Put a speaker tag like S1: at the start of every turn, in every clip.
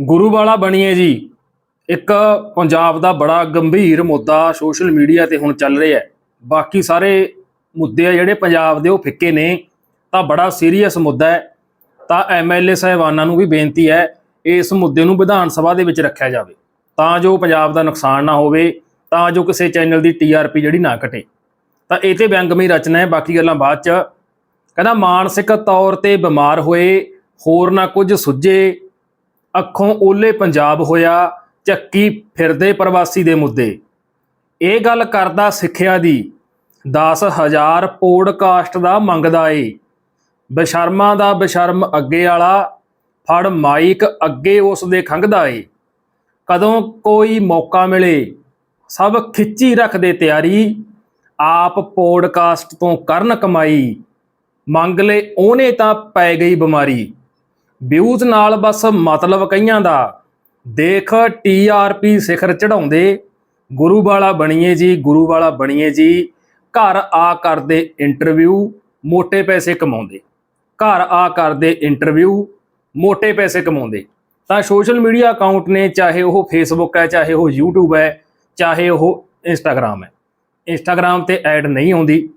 S1: ਗੁਰੂ ਵਾਲਾ ਬਣੀਏ ਜੀ। ਇੱਕ ਪੰਜਾਬ ਦਾ ਬੜਾ ਗੰਭੀਰ ਮੁੱਦਾ ਸੋਸ਼ਲ ਮੀਡੀਆ ਤੇ ਹੁਣ ਚੱਲ ਰਿਹਾ ਹੈ। ਬਾਕੀ ਸਾਰੇ ਮੁੱਦੇ ਆ ਜਿਹੜੇ ਪੰਜਾਬ ਦੇ ਉਹ ਫਿੱਕੇ ਨੇ, ਤਾਂ ਬੜਾ ਸੀਰੀਅਸ ਮੁੱਦਾ ਹੈ। ਤਾਂ ਐਮਐਲਏ ਸਾਹਿਬਾਨਾਂ ਨੂੰ ਵੀ ਬੇਨਤੀ ਹੈ, ਇਸ ਮੁੱਦੇ ਨੂੰ ਵਿਧਾਨ ਸਭਾ ਦੇ ਵਿੱਚ ਰੱਖਿਆ ਜਾਵੇ। ਤਾਂ ਜੋ ਪੰਜਾਬ ਦਾ ਨੁਕਸਾਨ ਨਾ ਹੋਵੇ, ਤਾਂ ਜੋ ਕਿਸੇ ਚੈਨਲ ਦੀ ਟੀਆਰਪੀ ਜਿਹੜੀ ਨਾ ਘਟੇ। ਤਾਂ ਇਹ ਤੇ ਵਿਅੰਗਮਈ ਰਚਨਾ ਹੈ, ਬਾਕੀ ਗੱਲਾਂ ਬਾਅਦ ਚ। ਕਹਿੰਦਾ, ਮਾਨਸਿਕ ਤੌਰ ਤੇ ਬਿਮਾਰ ਹੋਏ, ਹੋਰ ਨਾ ਕੁਝ ਸੁੱਜੇ ਅੱਖੋਂ ਓਲੇ ਪੰਜਾਬ ਹੋਇਆ, ਚੱਕੀ ਫਿਰਦੇ ਪ੍ਰਵਾਸੀ ਦੇ ਮੁੱਦੇ। ਇਹ ਗੱਲ ਕਰਦਾ ਸਿੱਖਿਆ ਦੀ। 10000 ਪੋਡਕਾਸਟ ਦਾ ਮੰਗਦਾ ਏ। ਬਸ਼ਰਮਾ ਦਾ ਬਸ਼ਰਮ ਅੱਗੇ ਵਾਲਾ, ਫੜ ਮਾਈਕ ਅੱਗੇ ਉਸ ਦੇ ਖੰਗਦਾ ਏ। ਕਦੋਂ ਕੋਈ ਮੌਕਾ ਮਿਲੇ, ਸਭ ਖਿੱਚੀ ਰੱਖਦੇ ਤਿਆਰੀ। ਆਪ ਪੋਡਕਾਸਟ ਤੋਂ ਕਰਨ ਕਮਾਈ। ਮੰਗ ਲੈ ਉਹਨੇ ਤਾਂ ਪੈ ਗਈ ਬਿਮਾਰੀ। ਵਿਊਜ਼ ਨਾਲ ਬਸ ਮਤਲਬ ਕਈਆਂ ਦਾ। ਦੇਖ ਟੀ ਆਰ ਪੀ ਸਿਖਰ ਚੜਾਉਂਦੇ ਗੁਰੂ ਵਾਲਾ ਬਣੀਏ ਜੀ, ਗੁਰੂ ਵਾਲਾ ਬਣੀਏ ਜੀ, ਘਰ ਆ ਕਰਦੇ ਇੰਟਰਵਿਊ ਮੋٹے ਪੈਸੇ ਕਮਾਉਂਦੇ। ਘਰ ਆ ਕਰਦੇ ਇੰਟਰਵਿਊ ਮੋٹے ਪੈਸੇ ਕਮਾਉਂਦੇ। ਤਾਂ ਸੋਸ਼ਲ ਮੀਡੀਆ ਅਕਾਊਂਟ ਨੇ, ਚਾਹੇ ਉਹ ਫੇਸਬੁੱਕ ਹੈ, ਚਾਹੇ ਉਹ YouTube ਹੈ, ਚਾਹੇ ਉਹ Instagram ਹੈ। Instagram ਤੇ ਐਡ ਨਹੀਂ ਆਉਂਦੀ।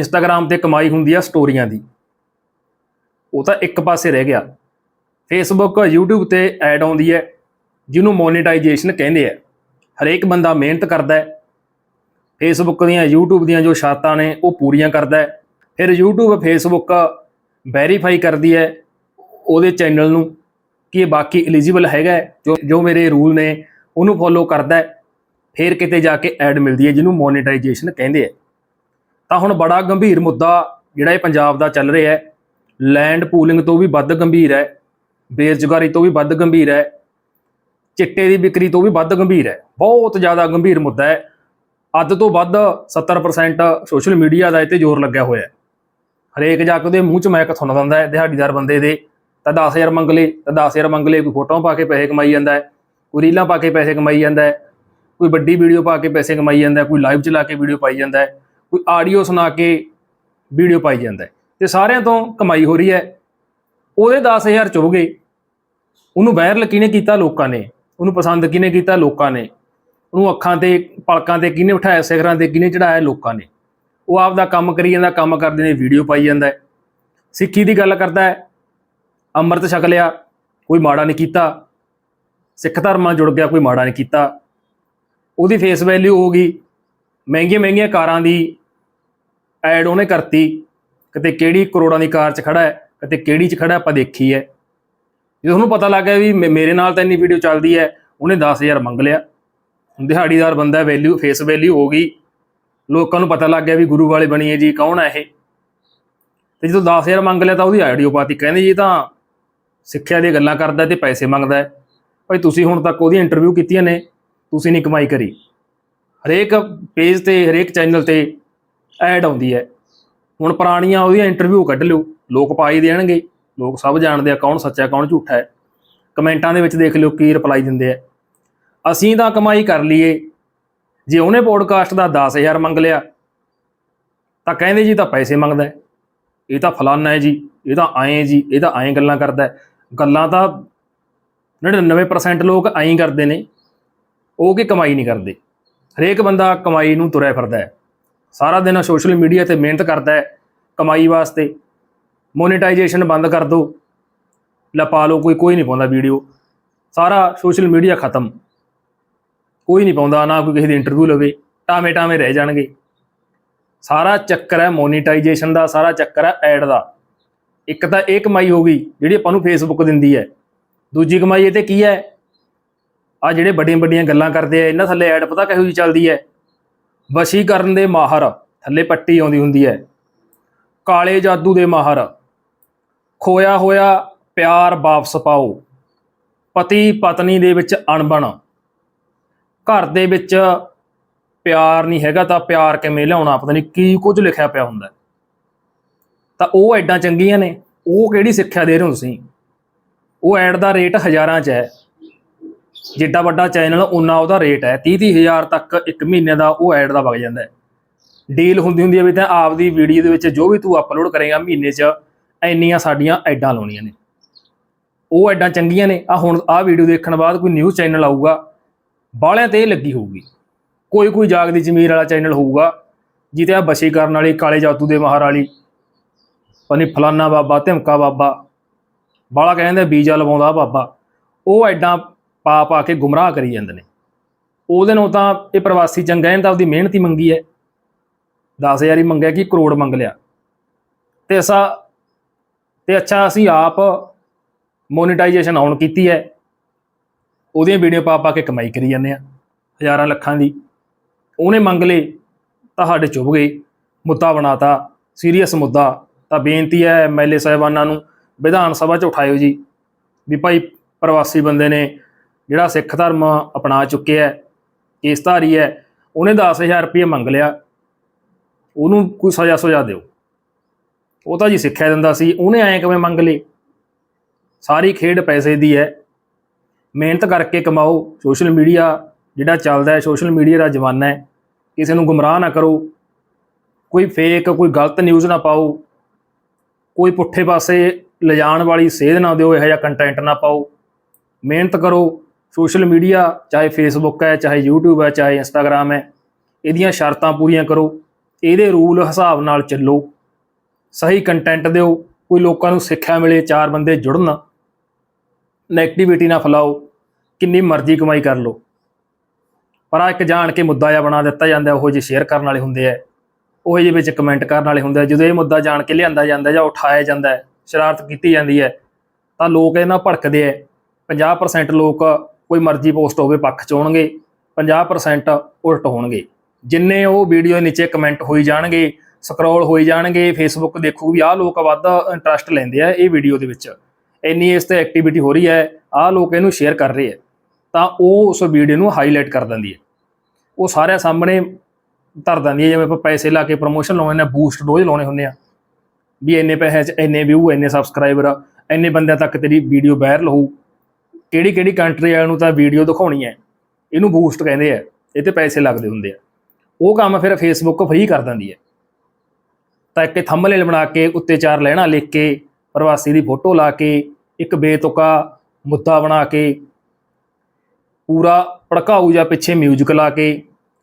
S1: Instagram ਤੇ ਕਮਾਈ ਹੁੰਦੀ ਆ ਸਟੋਰੀਆਂ ਦੀ। ਉਹ ਤਾਂ ਇੱਕ ਪਾਸੇ ਰਹਿ ਗਿਆ। ਫੇਸਬੁੱਕ YouTube ਤੇ ਐਡ ਆਉਂਦੀ ਹੈ, ਜਿਹਨੂੰ ਮੋਨੇਟਾਈਜੇਸ਼ਨ ਕਹਿੰਦੇ ਆ। ਹਰੇਕ ਬੰਦਾ ਮਿਹਨਤ ਕਰਦਾ ਹੈ। ਫੇਸਬੁੱਕ ਦੀਆਂ, YouTube ਦੀਆਂ ਜੋ ਸ਼ਰਤਾਂ ਨੇ, ਉਹ ਪੂਰੀਆਂ ਕਰਦਾ ਹੈ। ਫਿਰ YouTube ਫੇਸਬੁੱਕ ਵੈਰੀਫਾਈ ਕਰਦੀ ਹੈ ਉਹਦੇ ਚੈਨਲ ਨੂੰ ਕਿ ਇਹ ਬਾਕੀ ਐਲੀਜੀਬਲ ਹੈਗਾ ਜੋ ਜੋ ਮੇਰੇ ਰੂਲ ਨੇ, ਉਹਨੂੰ ਫੋਲੋ ਕਰਦਾ ਹੈ। ਫਿਰ ਕਿਤੇ ਜਾ ਕੇ ਐਡ ਮਿਲਦੀ ਹੈ, ਜਿਹਨੂੰ ਮੋਨੇਟਾਈਜੇਸ਼ਨ ਕਹਿੰਦੇ ਆ। ਤਾਂ ਹੁਣ ਬੜਾ ਗੰਭੀਰ ਮੁੱਦਾ ਜਿਹੜਾ ਇਹ ਪੰਜਾਬ ਦਾ ਚੱਲ ਰਿਹਾ ਹੈ। ਲੈਂਡ ਪੂਲਿੰਗ ਤੋਂ ਵੀ ਵੱਧ ਗੰਭੀਰ ਹੈ, ਬੇਰੁਜ਼ਗਾਰੀ ਤੋਂ ਵੀ ਵੱਧ ਗੰਭੀਰ ਹੈ, ਚਿੱਟੇ ਦੀ ਵਿਕਰੀ ਤੋਂ ਵੀ ਵੱਧ ਗੰਭੀਰ ਹੈ, ਬਹੁਤ ਜ਼ਿਆਦਾ ਗੰਭੀਰ ਮੁੱਦਾ ਹੈ। ਅੱਧ ਤੋਂ ਵੱਧ 70% ਸੋਸ਼ਲ ਮੀਡੀਆ ਦਾ ਇਹ ਤੇ ਜ਼ੋਰ ਲੱਗਿਆ ਹੋਇਆ ਹੈ। ਹਰੇਕ ਜਾ ਕੇ ਉਹਦੇ ਮੂੰਹ 'ਚ ਮੈਕ ਸੁਣ ਦਿੰਦਾ ਹੈ, ਦਿਹਾੜੀਦਾਰ ਬੰਦੇ ਦੇ, ਤਾਂ 10000 ਮੰਗ ਲੇ ਤਾਂ 10000 ਮੰਗ ਲੇ ਕੋਈ ਫੋਟੋਆਂ ਪਾ ਕੇ ਪੈਸੇ ਕਮਾਈ ਜਾਂਦਾ ਹੈ, ਕੋਈ ਰੀਲਾਂ ਪਾ ਕੇ ਪੈਸੇ ਕਮਾਈ ਜਾਂਦਾ ਹੈ, ਕੋਈ ਵੱਡੀ ਵੀਡੀਓ ਪਾ ਕੇ ਪੈਸੇ ਕਮਾਈ ਜਾਂਦਾ ਕੋਈ ਲਾਈਵ ਚਲਾ ਕੇ ਵੀਡੀਓ ਪਾਈ ਜਾਂਦਾ ਕੋਈ ਆਡੀਓ ਸੁਣਾ ਕੇ ਵੀਡੀਓ ਪਾਈ ਜਾਂਦਾ ਤੇ ਸਾਰਿਆਂ ਤੋਂ ਕਮਾਈ ਹੋ ਰਹੀ ਹੈ। ਉਹਦੇ 10000 ਚੁੱਭ ਗਏ। ਉਹਨੂੰ ਵਾਇਰਲ ਕਿਹਨੇ ਕੀਤਾ ਲੋਕਾਂ ਨੇ। ਉਹਨੂੰ ਪਸੰਦ ਕਿਹਨੇ ਕੀਤਾ? ਲੋਕਾਂ ਨੇ। ਉਹਨੂੰ ਅੱਖਾਂ ਤੇ, ਪਲਕਾਂ ਤੇ ਕਿਹਨੇ ਉਠਾਇਆ? ਸਿਖਰਾਂ ਤੇ ਕਿਹਨੇ ਚੜਾਇਆ ਲੋਕਾਂ ਨੇ। ਉਹ ਆਪ ਦਾ ਕੰਮ ਕਰੀ ਜਾਂਦਾ, ਕੰਮ ਕਰਦੇ ਨੇ, ਵੀਡੀਓ ਪਾਈ ਜਾਂਦਾ ਹੈ। ਸਿੱਖੀ ਦੀ ਗੱਲ ਕਰਦਾ ਹੈ। ਅੰਮ੍ਰਿਤ ਛਕ ਲਿਆ। ਕੋਈ ਮਾੜਾ ਨਹੀਂ ਕੀਤਾ। ਸਿੱਖ ਧਰਮ ਨਾਲ ਜੁੜ ਗਿਆ, ਕੋਈ ਮਾੜਾ ਨਹੀਂ ਕੀਤਾ। ਉਹਦੀ ਫੇਸ ਵੈਲਿਊ ਹੋ ਗਈ। ਮਹਿੰਗੀਆਂ ਮਹਿੰਗੀਆਂ ਕਾਰਾਂ ਦੀ ਐਡ ਉਹਨੇ ਕਰਤੀ। ਕਿਤੇ ਕਿਹੜੀ ਕਰੋੜਾਂ ਦੀ ਕਾਰ 'ਚ ਖੜਾ ਹੈ, ਕਿਤੇ ਕਿਹੜੀ 'ਚ ਖੜਾ ਆਪਾਂ ਦੇਖੀ ਹੈ। ਜਦੋਂ ਉਹਨੂੰ ਪਤਾ ਲੱਗ ਗਿਆ ਵੀ ਮੇ- ਮੇਰੇ ਨਾਲ ਤਾਂ ਇੰਨੀ ਵੀਡੀਓ ਚੱਲਦੀ ਹੈ, ਉਹਨੇ 10000 ਮੰਗ ਲਿਆ। ਦਿਹਾੜੀਦਾਰ ਬੰਦਾ ਵੈਲਿਊ ਫੇਸ ਵੈਲਿਊ ਹੋ ਗਈ। ਲੋਕਾਂ ਨੂੰ ਪਤਾ ਲੱਗ ਗਿਆ ਵੀ ਗੁਰੂ ਵਾਲੇ ਬਣੀਏ ਜੀ, ਕੌਣ ਹੈ ਇਹ? ਤੇ ਜਦੋਂ 10000 ਮੰਗ ਲਿਆ ਤਾਂ ਉਹਦੀ ਆਈਡੀਓ ਪਾਤੀ ਕਹਿੰਦੇ ਜੀ ਤਾਂ ਸਿੱਖਿਆ ਦੀਆਂ ਗੱਲਾਂ ਕਰਦਾ ਤੇ ਪੈਸੇ ਮੰਗਦਾ ਹੈ। ਭਾਈ ਤੁਸੀਂ ਹੁਣ ਤੱਕ ਉਹਦੀਆਂ ਇੰਟਰਵਿਊ ਕੀਤੀਆਂ ਨੇ, ਤੁਸੀਂ ਨਹੀਂ ਕਮਾਈ ਕਰੀ। ਹਰੇਕ ਪੇਜ ਤੇ, ਹਰੇਕ ਚੈਨਲ ਤੇ ਐਡ ਆਉਂਦੀ ਹੈ। ਹੁਣ ਪੁਰਾਣੀਆਂ ਉਹਦੀਆਂ ਇੰਟਰਵਿਊ ਕੱਢ ਲਿਓ, ਲੋਕ ਪਾਈ ਦੇਣਗੇ, ਲੋਕ ਸਭ ਜਾਣਦੇ ਆ ਕੌਣ ਸੱਚਾ, ਕੌਣ ਝੂਠਾ ਹੈ। ਕਮੈਂਟਾਂ ਦੇ ਵਿੱਚ ਦੇਖ ਲਿਓ ਕੀ ਰਿਪਲਾਈ ਦਿੰਦੇ ਆ। ਅਸੀਂ ਤਾਂ ਕਮਾਈ ਕਰ ਲਈਏ, ਜੇ ਉਹਨੇ ਪੋਡਕਾਸਟ ਦਾ 10000 ਮੰਗ ਲਿਆ, ਤਾਂ ਕਹਿੰਦੇ ਜੀ ਤਾਂ ਪੈਸੇ ਮੰਗਦਾ ਇਹ ਤਾਂ ਫਲਾਨਾ ਹੈ ਜੀ, ਇਹ ਤਾਂ ਆਏ ਜੀ, ਇਹ ਤਾਂ ਐਂ ਗੱਲਾਂ ਕਰਦਾ ਗੱਲਾਂ ਤਾਂ 99% ਲੋਕ ਐਂ ਹੀ ਕਰਦੇ ਨੇ, ਉਹ ਕਿ ਕਮਾਈ ਨਹੀਂ ਕਰਦੇ। ਹਰੇਕ ਬੰਦਾ ਕਮਾਈ ਨੂੰ ਤੁਰਿਆ ਫਿਰਦਾ ਹੈ। ਸਾਰਾ ਦਿਨ ਸੋਸ਼ਲ ਮੀਡੀਆ ਤੇ ਮਿਹਨਤ ਕਰਦਾ ਹੈ, ਕਮਾਈ ਵਾਸਤੇ। ਮੋਨੇਟਾਈਜੇਸ਼ਨ ਬੰਦ ਕਰ ਦਿਓ। ਲਪਾ ਲਓ, ਕੋਈ ਕੋਈ ਨਹੀਂ ਪਾਉਂਦਾ ਵੀਡੀਓ ਸਾਰਾ ਸੋਸ਼ਲ ਮੀਡੀਆ ਖਤਮ। ਕੋਈ ਨਹੀਂ ਪਾਉਂਦਾ, ਨਾ ਕੋਈ ਕਿਸੇ ਦੀ ਇੰਟਰਵਿਊ ਲਵੇ। ਟਾਵੇਂ ਟਾਵੇਂ ਰਹਿ ਜਾਣਗੇ। ਸਾਰਾ ਚੱਕਰ ਹੈ ਮੋਨੇਟਾਈਜੇਸ਼ਨ ਦਾ, ਸਾਰਾ ਚੱਕਰ ਹੈ ਐਡ ਦਾ। ਇੱਕ ਤਾਂ ਇਹ ਕਮਾਈ ਹੋ ਗਈ, ਜਿਹੜੀ ਆਪਾਂ ਨੂੰ ਫੇਸਬੁੱਕ ਦਿੰਦੀ ਹੈ। ਦੂਜੀ ਕਮਾਈ ਇਹ ਤੇ ਕੀ ਹੈ? ਆ ਜਿਹੜੇ ਵੱਡੀਆਂ ਵੱਡੀਆਂ ਗੱਲਾਂ ਕਰਦੇ ਆ, ਇਹਨਾਂ ਥੱਲੇ ਐਡ ਪਤਾ ਕਿਹੋ ਜਿਹੀ ਚੱਲਦੀ ਹੈ? ਵਸ਼ੀਕਰਨ ਦੇ ਮਾਹਰ ਥੱਲੇ ਪੱਟੀ ਆਉਂਦੀ ਹੁੰਦੀ ਹੈ। ਕਾਲੇ ਜਾਦੂ ਦੇ ਮਾਹਰ, ਖੋਇਆ ਹੋਇਆ ਪਿਆਰ ਵਾਪਸ ਪਾਓ। ਪਤੀ ਪਤਨੀ ਦੇ ਵਿੱਚ ਅਣਬਣ, ਘਰ ਦੇ ਵਿੱਚ ਪਿਆਰ ਨਹੀਂ ਹੈਗਾ ਤਾਂ ਪਿਆਰ ਕਿਵੇਂ ਲਿਆਉਣਾ? ਪਤਾ ਨਹੀਂ ਕੀ ਕੁਝ ਲਿਖਿਆ ਪਿਆ ਹੁੰਦਾ। ਤਾਂ ਉਹ ਐਡਾਂ ਚੰਗੀਆਂ ਨੇ, ਉਹ ਕਿਹੜੀ ਸਿੱਖਿਆ ਦੇ ਰਹੇ ਹੋ ਤੁਸੀਂ? ਉਹ ਐਡ ਦਾ ਰੇਟ ਹਜ਼ਾਰਾਂ 'ਚ ਹੈ। ਜਿੱਡਾ ਵੱਡਾ ਚੈਨਲ ਉਨਾ ਉਹਦਾ ਰੇਟ ਹੈ। 30 ਹਜ਼ਾਰ ਤੱਕ ਇੱਕ ਮਹੀਨੇ ਦਾ ਉਹ ਐਡ ਦਾ ਵਗ ਜਾਂਦਾ ਹੈ। ਡੀਲ ਹੁੰਦੀ ਹੁੰਦੀ ਹੈ ਵੀ ਤਾਂ ਆਪਦੀ ਵੀਡੀਓ ਦੇ ਵਿੱਚ ਜੋ ਵੀ ਤੂੰ ਅਪਲੋਡ ਕਰੇਗਾ ਮਹੀਨੇ 'ਚ, ਇੰਨੀਆਂ ਸਾਡੀਆਂ ਐਡਾਂ ਲਾਉਣੀਆਂ ਨੇ। ਉਹ ਐਡਾਂ ਚੰਗੀਆਂ ਨੇ। ਆ ਹੁਣ ਆ ਵੀਡੀਓ ਦੇਖਣ ਬਾਅਦ ਕੋਈ ਨਿਊਜ਼ ਚੈਨਲ ਆਊਗਾ ਬਾਲਿਆਂ ਤੇ ਲੱਗੀ ਹੋਊਗੀ। ਕੋਈ ਕੋਈ ਜਾਗਦੀ ਜ਼ਮੀਰ ਵਾਲਾ ਚੈਨਲ ਹੋਊਗਾ ਜਿੱਤੇ ਆ ਵਸ਼ੀਕਰਨ ਵਾਲੀ, ਕਾਲੇ ਜਾਦੂ ਦੇ ਮਾਹਰ ਵਾਲੀ ਪਨੀ ਫਲਾਨਾ ਬਾਬਾ, ਧਮਕਾ ਬਾਬਾ ਬਾਲਾ ਕਹਿੰਦੇ ਬੀਜਾ ਲਵਾਉਂਦਾ ਬਾਬਾ। ਉਹ ਐਡਾਂ ਪਾ ਪਾ ਕੇ ਗੁੰਮਰਾਹ ਕਰੀ ਜਾਂਦੇ ਨੇ। ਉਹਦੇ ਨੂੰ ਤਾਂ ਇਹ ਪ੍ਰਵਾਸੀ ਚੰਗਾ ਇਹਨੇ ਤਾਂ ਆਪਦੀ ਮਿਹਨਤ ਹੀ ਮੰਗੀ ਹੈ। 10000 ਹੀ ਮੰਗਿਆ ਕਿ ਕਰੋੜ ਮੰਗ ਲਿਆ। ਤੇ ਅਸਾ, ਤੇ ਅੱਛਾ ਅਸੀਂ ਆਪ ਮੋਨੇਟਾਈਜੇਸ਼ਨ ਆਨ ਕੀਤੀ ਹੈ। ਉਹਦੀਆਂ ਵੀਡੀਓ ਪਾ ਪਾ ਕੇ ਕਮਾਈ ਕਰੀ ਜਾਂਦੇ ਆ ਹਜ਼ਾਰਾਂ ਲੱਖਾਂ ਦੀ। ਉਹਨੇ ਮੰਗ ਲਏ, ਤਾਂ ਸਾਡੇ ਚੁੱਭ ਗਏ। ਮੁੱਦਾ ਬਣਾਤਾ ਸੀਰੀਅਸ ਮੁੱਦਾ। ਤਾਂ ਬੇਨਤੀ ਹੈ ਐਮਐਲਏ ਸਾਹਿਬਾਨਾਂ ਨੂੰ, ਵਿਧਾਨ ਸਭਾ 'ਚ ਉਠਾਇਓ ਜੀ, ਵੀ ਭਾਈ ਪ੍ਰਵਾਸੀ ਬੰਦੇ ਨੇ ਜਿਹੜਾ ਸਿੱਖ ਧਰਮ ਅਪਣਾ ਚੁੱਕਿਆ ਕੇਸਧਾਰੀ ਹੈ, ਉਹਨੇ 10000 ਰੁਪਏ ਮੰਗ ਲਿਆ। ਉਹਨੂੰ ਕੋਈ ਸਜ਼ਾ ਸੁਜਾ ਦਿਓ। ਉਹ ਤਾਂ ਜੀ ਸਿੱਖਿਆ ਦਿੰਦਾ ਸੀ, ਉਹਨੇ ਐਂ ਕਿਵੇਂ ਮੰਗ ਲਈ? ਸਾਰੀ ਖੇਡ ਪੈਸੇ ਦੀ ਹੈ। ਮਿਹਨਤ ਕਰਕੇ ਕਮਾਓ। ਸੋਸ਼ਲ ਮੀਡੀਆ ਜਿਹੜਾ ਚੱਲਦਾ ਹੈ, ਸੋਸ਼ਲ ਮੀਡੀਆ ਦਾ ਜ਼ਮਾਨਾ ਹੈ, ਕਿਸੇ ਨੂੰ ਗੁੰਮਰਾਹ ਨਾ ਕਰੋ। ਕੋਈ ਫੇਕ ਕੋਈ ਗਲਤ ਨਿਊਜ਼ ਨਾ ਪਾਓ। ਕੋਈ ਪੁੱਠੇ ਪਾਸੇ ਲਿਜਾਣ ਵਾਲੀ ਸੇਧ ਨਾ ਦਿਓ, ਇਹੋ ਜਿਹਾ ਕੰਟੈਂਟ ਨਾ ਪਾਓ। ਮਿਹਨਤ ਕਰੋ। ਸੋਸ਼ਲ ਮੀਡੀਆ, ਚਾਹੇ ਫੇਸਬੁੱਕ ਹੈ, ਚਾਹੇ YouTube ਹੈ, ਚਾਹੇ ਇੰਸਟਾਗ੍ਰam ਹੈ, ਇਹਦੀਆਂ ਸ਼ਰਤਾਂ ਪੂਰੀਆਂ ਕਰੋ, ਇਹਦੇ ਰੂਲ ਹਿਸਾਬ ਨਾਲ ਚੱਲੋ, ਸਹੀ ਕੰਟੈਂਟ ਦਿਓ, ਕੋਈ ਲੋਕਾਂ ਨੂੰ ਸਿੱਖਿਆ ਮਿਲੇ, ਚਾਰ ਬੰਦੇ ਜੁੜਨ ਨੈਗੇਟਿਵਿਟੀ ਨਾ ਫੈਲਾਓ, ਕਿੰਨੀ ਮਰਜ਼ੀ ਕਮਾਈ ਕਰ ਲਓ। ਪਰ ਆ ਇੱਕ ਜਾਣ ਕੇ ਮੁੱਦਾ ਜਿਹਾ ਬਣਾ ਦਿੱਤਾ ਜਾਂਦਾ, ਉਹ ਜੇ ਸ਼ੇਅਰ ਕਰਨ ਵਾਲੇ ਹੁੰਦੇ ਆ, ਉਹ ਜਿਹੇ ਵਿੱਚ ਕਮੈਂਟ ਕਰਨ ਵਾਲੇ ਹੁੰਦੇ ਆ, ਜਦੋਂ ਇਹ ਮੁੱਦਾ ਜਾਣ ਕੇ ਲਿਆਂਦਾ ਜਾਂਦਾ ਜਾਂ ਉਠਾਇਆ ਜਾਂਦਾ, ਸ਼ਰਾਰਤ ਕੀਤੀ ਜਾਂਦੀ ਹੈ, ਤਾਂ ਲੋਕ ਇਹਨਾਂ ਭੜਕਦੇ ਆ 50% ਲੋਕ ਕੋਈ ਮਰਜ਼ੀ ਪੋਸਟ ਹੋਵੇ, ਪੱਖ ਚ ਹੋਣਗੇ 50% ਉਲਟ ਹੋਣਗੇ। ਜਿੰਨੇ ਉਹ ਵੀਡੀਓ ਨੀਚੇ ਕਮੈਂਟ ਹੋਈ ਜਾਣਗੇ ਸਕਰੋਲ ਹੋਈ ਜਾਣਗੇ ਫੇਸਬੁੱਕ ਦੇਖੂ ਵੀ ਆਹ ਲੋਕ ਵੱਧ ਇੰਟਰਸਟ ਲੈਂਦੇ ਆ ਇਹ ਵੀਡੀਓ ਦੇ ਵਿੱਚ। ਇੰਨੀ ਇਸ ਤੇ ਐਕਟੀਵਿਟੀ ਹੋ ਰਹੀ ਹੈ, ਆਹ ਲੋਕ ਇਹਨੂੰ ਸ਼ੇਅਰ ਕਰ ਰਹੇ ਆ। ਤਾਂ ਉਹ ਉਸ ਵੀਡੀਓ ਨੂੰ ਹਾਈਲਾਈਟ ਕਰ ਦਿੰਦੀ ਹੈ। ਉਹ ਸਾਰਿਆਂ ਸਾਹਮਣੇ ਧਰ ਦਿੰਦੀ ਹੈ, ਜਿਵੇਂ ਆਪਾਂ ਪੈਸੇ ਲਾ ਕੇ ਪ੍ਰੋਮੋਸ਼ਨ ਲਾਉਣੇ ਨੇ ਬੂਸਟ ਡੋਜ਼ ਲਾਉਣੇ ਹੁੰਦੇ ਆ ਵੀ ਇੰਨੇ ਪੈਸੇ 'ਚ ਇੰਨੇ ਵਿਊ ਇੰਨੇ ਸਬਸਕ੍ਰਾਈਬਰ ਇੰਨੇ ਬੰਦਿਆਂ ਤੱਕ ਤੇਰੀ ਵੀਡੀਓ ਵਾਇਰਲ ਹੋਊ। ਕਿਹੜੀ ਕਿਹੜੀ ਕੰਟਰੀ ਵਾਲਿਆਂ ਨੂੰ ਤਾਂ ਵੀਡੀਓ ਦਿਖਾਉਣੀ ਹੈ, ਇਹਨੂੰ ਬੂਸਟ ਕਹਿੰਦੇ ਆ, ਇਹ ਤੇ ਪੈਸੇ ਲੱਗਦੇ ਹੁੰਦੇ ਆ। ਉਹ ਕੰਮ ਫਿਰ ਫੇਸਬੁੱਕ ਫ੍ਰੀ ਕਰ ਦਿੰਦੀ ਹੈ। ਤਾਂ ਇੱਕ ਥੰਬਨੇਲ ਬਣਾ ਕੇ, ਉੱਤੇ ਚਾਰ ਲੈਣਾ ਲਿਖ ਕੇ, ਪ੍ਰਵਾਸੀ ਦੀ ਫੋਟੋ ਲਾ ਕੇ, ਇੱਕ ਬੇਤੁਕਾ ਮੁੱਦਾ ਬਣਾ ਕੇ, ਪੂਰਾ ਭੜਕਾਊ ਜਾਂ ਪਿੱਛੇ ਮਿਊਜ਼ਿਕ ਲਾ ਕੇ,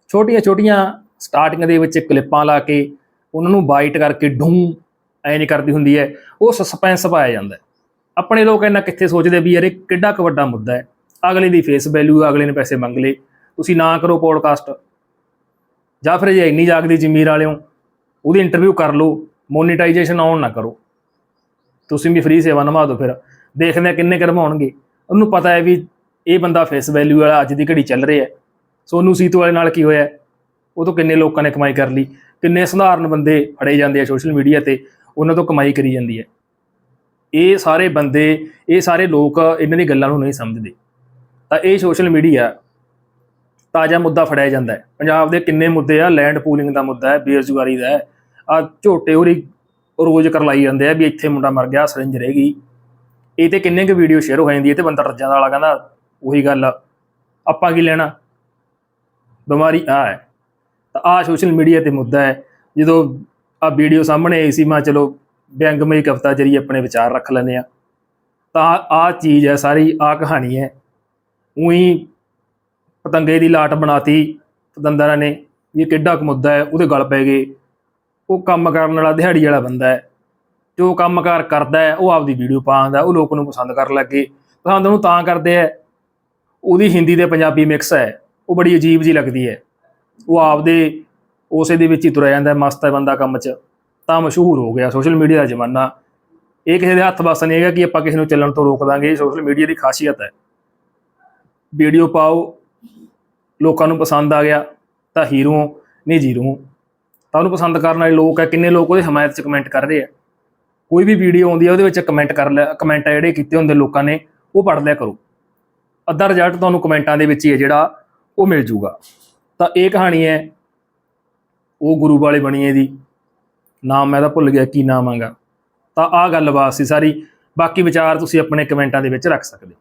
S1: ਛੋਟੀਆਂ-ਛੋਟੀਆਂ ਸਟਾਰਟਿੰਗ ਦੇ ਵਿੱਚ ਕਲਿੱਪਾਂ ਲਾ ਕੇ, ਉਹਨਾਂ ਨੂੰ ਬਾਈਟ ਕਰਕੇ ਡੂੰ, ਐ ਨਹੀਂ ਕਰਦੀ ਹੁੰਦੀ ਹੈ। ਉਹ ਸਸਪੈਂਸ ਪਾਇਆ ਜਾਂਦਾ ਹੈ। ਆਪਣੇ ਲੋਕ ਇੰਨਾ ਕਿੱਥੇ ਸੋਚਦੇ ਵੀ ਯਾਰ ਇਹ ਕਿੱਡਾ ਕੁ ਵੱਡਾ ਮੁੱਦਾ ਹੈ? ਅਗਲੇ ਦੀ ਫੇਸ ਵੈਲਿਊ ਅਗਲੇ ਨੇ ਪੈਸੇ ਮੰਗ ਲਏ। ਤੁਸੀਂ ਨਾ ਕਰੋ ਪੋਡਕਾਸਟ ਜਾਂ ਫਿਰ ਜੇ ਇੰਨੀ ਜਾਗਦੀ ਜ਼ਮੀਰ ਵਾਲਿਓ, ਉਹਦੀ ਇੰਟਰਵਿਊ ਕਰ ਲਓ। ਮੋਨੀਟਾਈਜੇਸ਼ਨ ਆਨ ਨਾ ਕਰੋ। ਤੁਸੀਂ ਵੀ ਫ੍ਰੀ ਸੇਵਾ ਨਿਭਾ ਦਿਓ ਫਿਰ। ਦੇਖਦੇ ਆ ਕਿੰਨੇ ਕਰਵਾਉਣਗੇ ਉਹਨੂੰ ਪਤਾ ਹੈ ਵੀ ਇਹ ਬੰਦਾ ਫੇਸ ਵੈਲਿਊ ਵਾਲਾ ਅੱਜ ਦੀ ਘੜੀ ਚੱਲ ਰਿਹਾ ਹੈ। ਸੋਨੂ ਸੀਤੂ ਵਾਲੇ ਨਾਲ ਕੀ ਹੋਇਆ? ਉਹ ਤੋਂ ਕਿੰਨੇ ਲੋਕਾਂ ਨੇ ਕਮਾਈ ਕਰ ਲਈ। ਕਿੰਨੇ ਸਧਾਰਨ ਬੰਦੇ ਫੜੇ ਜਾਂਦੇ ਆ ਸੋਸ਼ਲ ਮੀਡੀਆ ਤੇ। ਉਹਨਾਂ ਤੋਂ ਕਮਾਈ ਕਰੀ ਜਾਂਦੀ ਹੈ। ਇਹ ਸਾਰੇ ਬੰਦੇ, ਇਹ ਸਾਰੇ ਲੋਕ ਇਹਨਾਂ ਦੀ ਗੱਲਾਂ ਨੂੰ ਨਹੀਂ ਸਮਝਦੇ। ਤਾਂ ਇਹ ਸੋਸ਼ਲ ਮੀਡੀਆ ਤਾਜ਼ਾ ਮੁੱਦਾ ਫੜਿਆ ਜਾਂਦਾ ਹੈ। ਪੰਜਾਬ ਦੇ ਕਿੰਨੇ ਮੁੱਦੇ ਆ ਲੈਂਡ ਪੂਲਿੰਗ ਦਾ ਮੁੱਦਾ ਹੈ, ਬੇਰੁਜ਼ਗਾਰੀ ਦਾ ਹੈ, ਆ ਝੋਟੇ ਹੋਰੀ ਰੋਜ਼ ਕਰਲਾਈ ਜਾਂਦੇ ਆ ਵੀ ਇੱਥੇ ਮੁੰਡਾ ਮਰ ਗਿਆ ਸਰਿੰਜ ਰਹਿ ਗਈ। ਇਹ ਤੇ ਕਿੰਨੇ ਕੁ ਵੀਡੀਓ ਸ਼ੇਅਰ ਹੋ ਜਾਂਦੀ ਹੈ ਤੇ ਬੰਦਾ ਰੱਜਾਂ ਦਾ ਵਾਲਾ ਕਹਿੰਦਾ ਉਹੀ ਗੱਲ ਆਪਾਂ ਕੀ ਲੈਣਾ? ਬਿਮਾਰੀ ਆ ਹੈ। ਤਾਂ ਆ ਸੋਸ਼ਲ ਮੀਡੀਆ ਤੇ ਮੁੱਦਾ ਹੈ। ਜਦੋਂ ਆ ਵੀਡੀਓ ਸਾਹਮਣੇ ਆਈ ਸੀ, ਮੈਂ ਚਲੋ ਵਿਅੰਗਮਈ ਕਵਿਤਾ ਜਰੀ ਆਪਣੇ ਵਿਚਾਰ ਰੱਖ ਲੈਂਦੇ ਆ। ਤਾਂ ਆ ਚੀਜ਼ ਹੈ, ਸਾਰੀ ਆ ਕਹਾਣੀ ਹੈ। ਉਹੀ ਪਤੰਗੇ ਦੀ ਲਾਟ ਬਣਾਤੀ ਪਤੰਦਰਾਂ ਨੇ ਵੀ ਇਹ ਕਿੱਡਾ ਕੁ ਮੁੱਦਾ ਹੈ, ਉਹਦੇ ਗਲ ਪੈ ਗਏ। ਉਹ ਕੰਮ ਕਰਨ ਵਾਲਾ ਦਿਹਾੜੀ ਵਾਲਾ ਬੰਦਾ ਹੈ। ਜੋ ਕੰਮਕਾਰ ਕਰਦਾ ਹੈ, ਉਹ ਆਪਦੀ ਵੀਡੀਓ ਪਾਉਂਦਾ, ਉਹ ਲੋਕ ਨੂੰ ਪਸੰਦ ਕਰਨ ਲੱਗੇ ਪਸੰਦ ਉਹਨੂੰ ਤਾਂ ਕਰਦੇ ਹੈ, ਉਹਦੀ ਹਿੰਦੀ ਤੇ ਪੰਜਾਬੀ ਮਿਕਸ ਹੈ, ਉਹ ਬੜੀ ਅਜੀਬ ਜੀ ਲੱਗਦੀ ਹੈ। ਉਹ ਆਪਦੇ ਉਸੇ ਦੇ ਵਿੱਚ ਹੀ ਤੁਰਿਆ ਜਾਂਦਾ ਮਸਤ ਹੈ ਬੰਦਾ ਕੰਮ 'ਚ। ਤਾਂ ਮਸ਼ਹੂਰ ਹੋ ਗਿਆ ਸੋਸ਼ਲ ਮੀਡੀਆ ਦਾ ਜ਼ਮਾਨਾ। ਇਹ ਕਿਸੇ ਦੇ ਹੱਥ ਵੱਸ ਨਹੀਂ ਹੈਗਾ ਕਿ ਆਪਾਂ ਕਿਸੇ ਨੂੰ ਚੱਲਣ ਤੋਂ ਰੋਕ ਦਾਂਗੇ। ਇਹ ਸੋਸ਼ਲ ਮੀਡੀਆ ਦੀ ਖਾਸੀਅਤ ਹੈ। ਵੀਡੀਓ ਪਾਓ, ਲੋਕਾਂ ਨੂੰ ਪਸੰਦ ਆ ਗਿਆ, ਤਾਂ ਹੀਰੋ, ਨਹੀਂ ਜੀਰੋ। ਤਾਂ ਉਹਨੂੰ ਪਸੰਦ ਕਰਨ ਵਾਲੇ ਲੋਕ ਹੈ ਕਿੰਨੇ ਲੋਕ ਉਹਦੇ ਹਮਾਇਤ 'ਚ ਕਮੈਂਟ ਕਰ ਰਹੇ ਆ। ਕੋਈ ਵੀ ਵੀਡੀਓ ਆਉਂਦੀ ਹੈ ਉਹਦੇ ਵਿੱਚ ਕਮੈਂਟ ਕਰ ਲਿਆ ਕਮੈਂਟ ਆ ਜਿਹੜੇ ਕੀਤੇ ਹੁੰਦੇ ਲੋਕਾਂ ਨੇ, ਉਹ ਪੜ੍ਹ ਲਿਆ ਕਰੋ। ਅੱਧਾ ਰਿਜ਼ਲਟ ਤੁਹਾਨੂੰ ਕਮੈਂਟਾਂ ਦੇ ਵਿੱਚ ਹੀ ਹੈ ਜਿਹੜਾ ਉਹ ਮਿਲ ਜੂਗਾ। ਤਾਂ ਇਹ ਕਹਾਣੀ ਹੈ, ਉਹ ਗੁਰੂ ਵਾਲੇ ਬਣੀਏ ਹੈ ਦੀ। ਨਾਮ ਮੈਂ ਤਾਂ ਭੁੱਲ ਗਿਆ ਕੀ ਨਾਮ ਆਗਾ ਤਾਂ ਆਹ ਗੱਲਬਾਤ ਸੀ ਸਾਰੀ। ਬਾਕੀ ਵਿਚਾਰ ਤੁਸੀਂ ਆਪਣੇ ਕਮੈਂਟਾਂ ਦੇ ਵਿੱਚ ਰੱਖ ਸਕਦੇ ਹੋ।